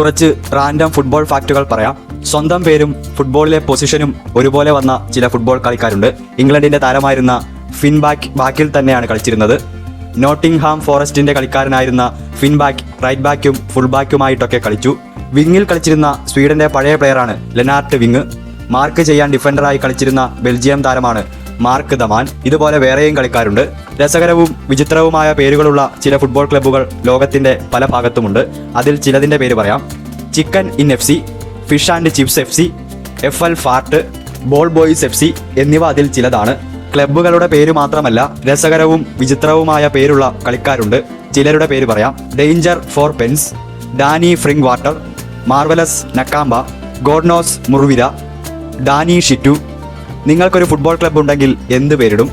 കുറച്ച് random football ഫാക്റ്റുകൾ പറയാം. സ്വന്തം പേരും ഫുട്ബോളിലെ പൊസിഷനും ഒരുപോലെ വന്ന ചില ഫുട്ബോൾ കളിക്കാരുണ്ട്. ഇംഗ്ലണ്ടിന്റെ താരമായിരുന്ന ഫിൻബാക്ക് ബാക്കിൽ തന്നെയാണ് കളിച്ചിരുന്നത്. നോട്ടിംഗ്ഹാം ഫോറസ്റ്റിന്റെ കളിക്കാരനായിരുന്ന ഫിൻബാക്ക് റൈറ്റ് ബാക്കും ഫുൾ ബാക്കുമായിട്ടൊക്കെ കളിച്ചു. വിങ്ങിൽ കളിച്ചിരുന്ന സ്വീഡന്റെ പഴയ പ്ലെയറാണ് ലെനാർട്ട് വിങ്. മാർക്ക് ചെയ്യാൻ ഡിഫൻഡറായി കളിച്ചിരുന്ന ബെൽജിയം താരമാണ് മാർക്ക് ദമാൻ ഇതുപോലെ വേറെയും കളിക്കാരുണ്ട്. രസകരവും വിചിത്രവുമായ പേരുകളുള്ള ചില ഫുട്ബോൾ ക്ലബ്ബുകൾ ലോകത്തിന്റെ പല ഭാഗത്തുമുണ്ട്. അതിൽ ചിലതിന്റെ പേര് പറയാം. Chicken Inn F C Fish and Chips F C F L Fart Ball Boys F C എന്നിവ അതിൽ ചിലതാണ്. ക്ലബ്ബുകളുടെ പേര് മാത്രമല്ല രസകരവും വിചിത്രവുമായ പേരുള്ള കളിക്കാരുണ്ട്. ചിലരുടെ പേര് പറയാം. Danger Fourpence Danny Fring Water Marvelous Nakamba Godknows Murwira Danny Shittu നിങ്ങൾക്കൊരു ഫുട്ബോൾ ക്ലബ്ബ് ഉണ്ടെങ്കിൽ എന്ത് പേരിടും?